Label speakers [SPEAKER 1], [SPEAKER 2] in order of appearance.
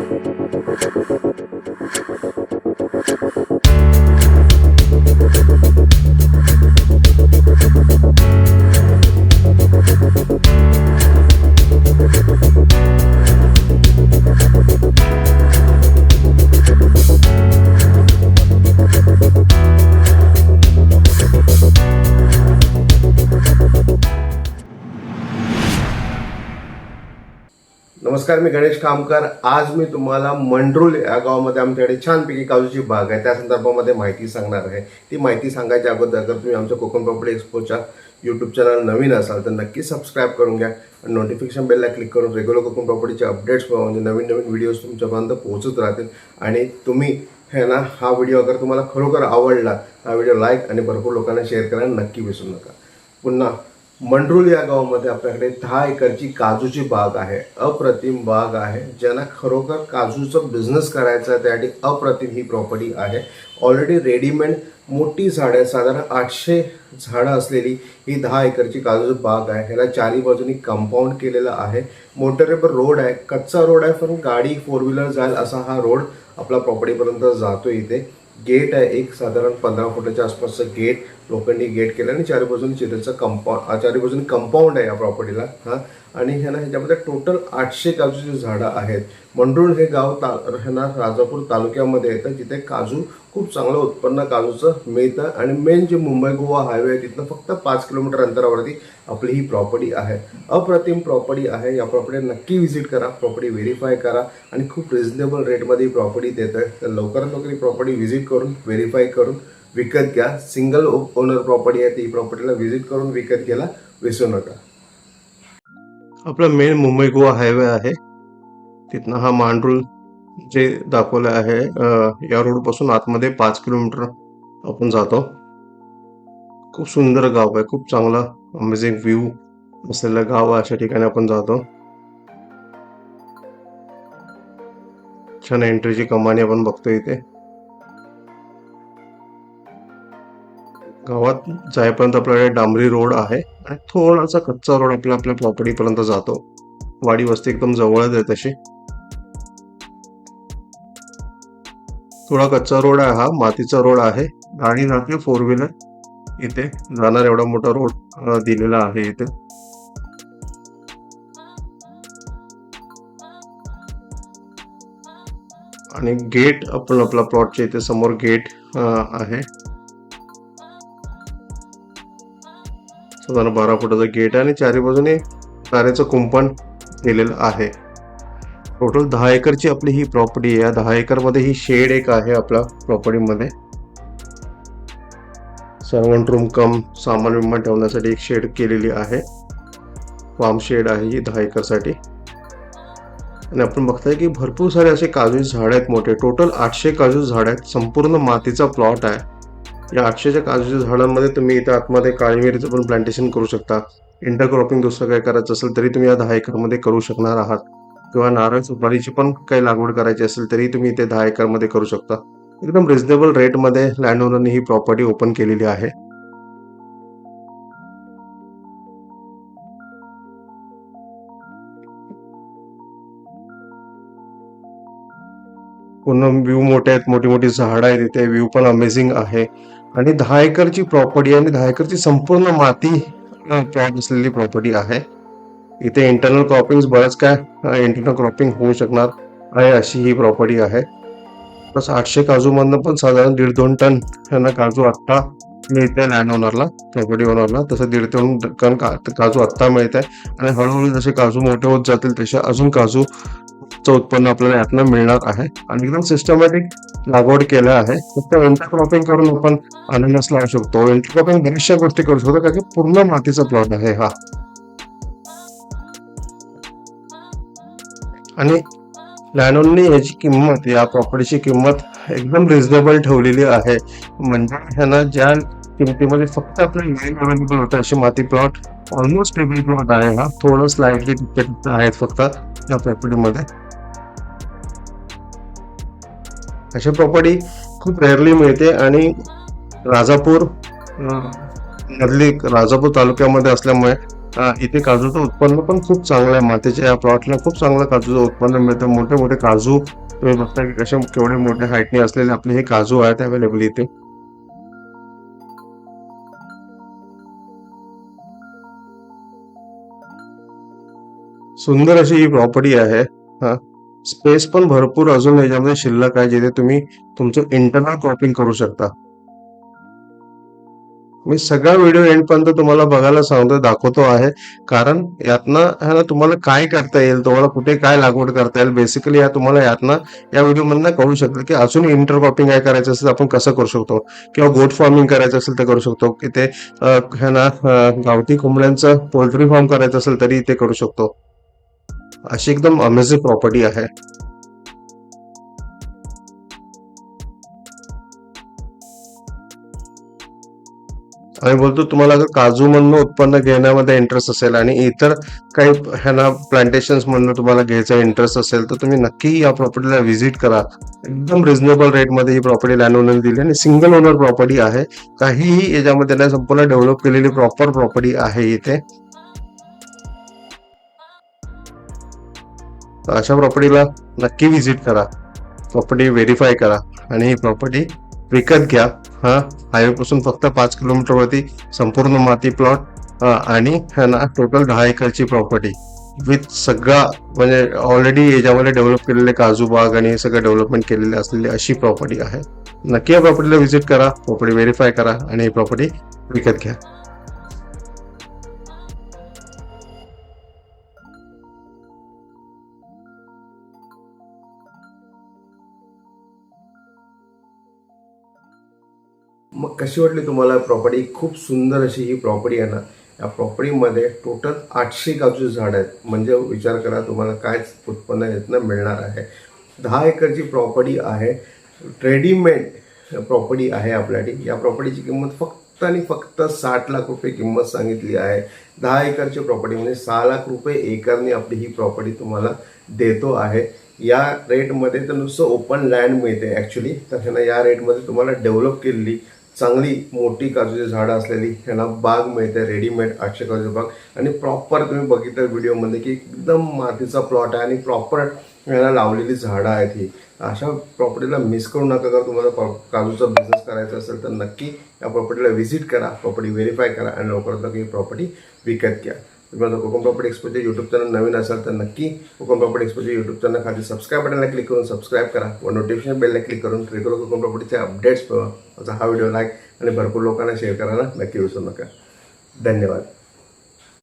[SPEAKER 1] Thank you. नमस्कार मी गणेश कामकर. आज मी तुम्हाला मंडरुल या गावामध्ये आमच्याकडे छानपैकी काजूची बाग आहे. त्या संदर्भामध्ये माहिती सांगणार आहे. ती माहिती सांगायच्या अगोदर जर तुम्ही आमच्या कोकण प्रॉपर्टी एक्सपोच्या यूट्यूब चॅनल नवीन असाल तर नक्की सबस्क्राईब करून घ्या. आणि नोटिफिकेशन बेलला क्लिक करून रेग्युलर कोकण प्रॉपर्टीचे अपडेट्स म्हणजे नवीन नवीन व्हिडिओज तुमच्यापर्यंत पोहोचत राहतील. आणि तुम्ही हे ना हा व्हिडिओ अगर तुम्हाला खरोखर आवडला हा व्हिडिओ लाईक आणि भरपूर लोकांना शेअर करायला नक्की विसरू नका. पुन्हा मंडरुल या गावामध्ये आपल्याकडे दहा एकरची काजूची बाग आहे. अप्रतिम बाग आहे. ज्यांना खरोखर काजूचा बिझनेस करायचा आहे त्यासाठी अप्रतिम ही प्रॉपर्टी आहे. ऑलरेडी रेडीमेड मोठी झाडं आहे साधारण आठशे झाडं असलेली ही दहा एकरची काजूची बाग आहे. ह्याला चारी बाजूनी कंपाऊंड केलेलं आहे. मोटरेबल रोड आहे. कच्चा रोड आहे पण गाडी फोर व्हीलर जाईल असा हा रोड आपला प्रॉपर्टीपर्यंत जातो इथे. गेट आहे एक साधारण पंधरा फुटाच्या आसपासचं गेट लोखंडी गेट केलं आणि चारी बाजूने चिरेचं कंपाऊंड चारी बाजूने कंपाऊंड आहे या प्रॉपर्टीला हां. आणि ह्याना ह्याच्यामध्ये टोटल आठशे काजूची झाडं आहेत. मंडळ हे गाव ता ह्यांना राजापूर तालुक्यामध्ये येतं जिथे काजू खूप चांगलं उत्पन्न काजूचं मिळतं. आणि मेन जे मुंबई गोवा हायवे आहे तिथनं फक्त पाच किलोमीटर अंतरावरती आपली ही प्रॉपर्टी आहे. अप्रतिम प्रॉपर्टी आहे. या प्रॉपर्टी नक्की व्हिजिट करा. प्रॉपर्टी व्हेरीफाय करा. आणि खूप रिझनेबल रेटमध्ये ही प्रॉपर्टी देत आहे तर लवकरात लवकर ही प्रॉपर्टी व्हिजिट करून व्हेरीफाय करून विकत घ्या. सिंगल ओनर प्रॉपर्टी आहे ती प्रॉपर्टीला व्हिजिट करून विकत घ्यायला विसरू नका. आपला मेन मुंबई गोवा हायवे आहे. तिथनं हा मांडरूळ जे दाखवलं आहे या रोडपासून आतमध्ये पाच किलोमीटर आपण जातो. खूप सुंदर गाव आहे खूप चांगला अमेझिंग व्ह्यू असलेलं गाव आहे अशा ठिकाणी आपण जातो. छान एंट्रीची कमानी आपण बघतो इथे. गावात जायपर्यंत आपल्याकडे डांबरी रोड आहे आणि थोडासा कच्चा रोड आपला आपल्या प्रॉपर्टी पर्यंत जातो. वाडी वस्ती एकदम जवळच आहे तशी. थोडा कच्चा रोड आहे हा मातीचा रोड आहे. गाडी जाते फोर व्हीलर इथे जाणार एवढा मोठा रोड दिलेला आहे इथे. आणि गेट आपण आपला प्लॉटच्या इथे समोर गेट आहे. साधारण बारा फुटाचा गेट आहे आणि चारी बाजूने तारेचं कुंपण दिलेलं आहे. टोटल दहा एकरची आपली ही प्रॉपर्टी आहे. या दहा एकरमध्ये ही शेड एक आहे आपल्या प्रॉपर्टीमध्ये सर्वंट रूम कम सामान विमान ठेवण्यासाठी एक शेड केलेली आहे. फार्म शेड आहे ही दहा एकरसाठी. आणि आपण बघताय की भरपूर सारे असे काजू झाड आहेत मोठे. टोटल आठशे काजू झाड आहेत. संपूर्ण मातीचा प्लॉट आहे. या आठशेच्या काजूच्या झाडांमध्ये तुम्ही इथं आतमध्ये काळी मिरीचं पण प्लांटेशन करू शकता. इंटरक्रॉपिंग दुसरं काय करायचं असेल तरी तुम्ही या दहा एकरमध्ये करू शकणार आहात. किंवा नारळ सुपारीची पण काही लागवड करायची असेल तरी तुम्ही इथे दहा एकरमध्ये करू शकता. एकदम रिझनेबल रेटमध्ये लँड ओनरने ही प्रॉपर्टी ओपन केलेली आहे. पूर्ण व्ह्यू मोठे आहेत मोठी मोठी झाडं आहेत इथे व्ह्यू पण अमेझिंग आहे. आणि दहा एकरची प्रॉपर्टी आणि दहा एकरची संपूर्ण माती असलेली प्रॉपर्टी आहे. इथे इंटरनल क्रॉपिंग बरंच काय इंटरनल क्रॉपिंग होऊ शकणार आहे अशी ही प्रॉपर्टी आहे. प्लस आठशे काजूमधनं पण साधारण दीड दोन टन यांना काजू आत्ता मिळते लँड ओनरला प्रॉपर्टी ओनरला तसं दीड दोन टन काजू आत्ता मिळत आहे आणि हळूहळू जसे काजू मोठे होत जातील तसे अजून काजू चं उत्पन्न आपल्याला यातनं मिळणार आहे. आणि एकदम सिस्टमॅटिक लागवड केलं आहे. फक्त इंटरक्रॉपिंग करून आपण अननस लावू शकतो. इंटरक्रॉपिंग बऱ्याचशा गोष्टी करू शकतो कारण की पूर्ण मातीचा प्लॉट आहे हा. आणि लॅनोनने याची किंमत या प्रॉपर्टीची किंमत एकदम रिझनेबल ठेवलेली आहे. म्हणजे ह्यांना ज्या किमतीमध्ये फक्त आपलं लँड अवेलेबल होतं अशी माती प्लॉट ऑलमोस्ट टेबल प्लॉट आहे हा. थोडं स्लाइटली आहेत फक्त या प्रॉपर्टीमध्ये अशी प्रॉपर्टी खूप रेअरली मिळते आणि राजापूर मधली राजापूर तालुक्यामध्ये असल्यामुळे
[SPEAKER 2] इथे काजूचं उत्पन्न पण खूप चांगलं आहे. मातीच्या या प्लॉटला खूप चांगलं काजूचं उत्पन्न मिळतं. मोठे मोठे काजू तुम्ही बघता की कसे केवढे मोठे हाईटने असलेले आपले हे काजू आहेत अवेलेबल इथे. सुंदर अशी ही प्रॉपर्टी आहे. हा. स्पेस पण भरपूर अजून याच्यामध्ये शिल्लक आहे जिथे तुम्ही तुमचं इंटरनल क्रॉपिंग करू शकता. मी सगळा व्हिडिओ एंडपर्यंत तुम्हाला बघायला सांगतो दाखवतो आहे. कारण यातनं है ना तुम्हाला काय करता येईल तुम्हाला कुठे काय लागवड करता येईल बेसिकली या तुम्हाला यातनं या व्हिडिओमधनं कळू शकतं की अजून इंटरक्रॉपिंग काय करायचं असेल तर आपण कसं करू शकतो. किंवा गोट फार्मिंग करायचं असेल तर करू शकतो. की ते ह्या ना गावठी कोंबड्यांचं पोल्ट्री फार्म करायचं असेल तरी ते करू शकतो. अशी एकदम अमेझिंग प्रॉपर्टी आहे. आम्ही बोलतो तुम्हाला जर काजू मधनं उत्पन्न घेण्यामध्ये इंटरेस्ट असेल आणि इतर काही ह्यांना प्लांटेशन मधनं तुम्हाला घ्यायचा इंटरेस्ट असेल तर तुम्ही नक्की या प्रॉपर्टीला व्हिजिट करा. एकदम रिझनेबल रेटमध्ये ही प्रॉपर्टी लँड ओनर दिली आणि सिंगल ओनर प्रॉपर्टी आहे. काहीही याच्यामध्ये नाही संपूर्ण डेव्हलप केलेली प्रॉपर प्रॉपर्टी आहे इथे. तर अशा प्रॉपर्टीला नक्की व्हिजिट करा. प्रॉपर्टी व्हेरीफाय करा आणि ही प्रॉपर्टी विकत घ्या. हा हायवे पासून फक्त पाच किलोमीटर वरती संपूर्ण माती प्लॉट आणि ना टोटल दहा एकरची प्रॉपर्टी विथ सगळा म्हणजे ऑलरेडी याच्यामध्ये डेव्हलप केलेले काजू बाग आणि हे सगळं डेव्हलपमेंट केलेले असलेली अशी प्रॉपर्टी आहे. नक्की या प्रॉपर्टीला व्हिजिट करा प्रॉपर्टी व्हेरीफाय करा आणि ही प्रॉपर्टी विकत घ्या.
[SPEAKER 1] मग कशी वाटली तुम्हाला प्रॉपर्टी खूप सुंदर अशी ही प्रॉपर्टी आहे ना. या प्रॉपर्टीमध्ये टोटल आठशे काजूची झाड आहेत. म्हणजे विचार करा तुम्हाला काय उत्पन्न यातनं मिळणार आहे. दहा एकरची प्रॉपर्टी आहे. रेडीमेड प्रॉपर्टी आहे आपल्यासाठी. या प्रॉपर्टीची किंमत फक्त आणि फक्त साठ लाख रुपये किंमत सांगितली आहे. दहा एकरची प्रॉपर्टी म्हणजे सहा लाख रुपये एकरने आपली ही प्रॉपर्टी तुम्हाला देतो आहे. या रेटमध्ये तर नुसतं ओपन लँड मिळते ॲक्च्युली तर ह्यांना या रेटमध्ये तुम्हाला डेव्हलप केलेली चांगली मोठी काजूची झाडं असलेली ह्याला बाग मिळते रेडीमेड आठशे काजूची बाग. आणि प्रॉपर तुम्ही बघितलं व्हिडिओमध्ये की एकदम मातीचा प्लॉट आहे आणि प्रॉपर ह्याला लावलेली झाडं आहेत ही. अशा प्रॉपर्टीला मिस करू नका जर तुम्हाला प्रॉ- काजूचा बिझनेस करायचा असेल तर नक्की या प्रॉपर्टीला व्हिजिट करा प्रॉपर्टी व्हेरीफाय करा आणि लवकरात लवकर ही प्रॉपर्टी विकत घ्या. तुम्ही माझं कोकण प्रॉपर्टी एक्सपोचे यूट्यूब चॅनल नवीन असाल तर नक्की कोकण प्रॉपर्टी एक्सपोचे यूट्यूब चॅनल खाली सबस्क्राईब बटनला क्लिक करून सबस्क्राईब करा. व नोटिफिकेशन बेलला क्लिक करून रेग्युलर कोकण प्रॉपर्टीचे अपडेट्स मिळवा माझा हा व्हिडिओ लाईक आणि भरपूर लोकांना शेअर करायला नक्की विसरू नका. धन्यवाद.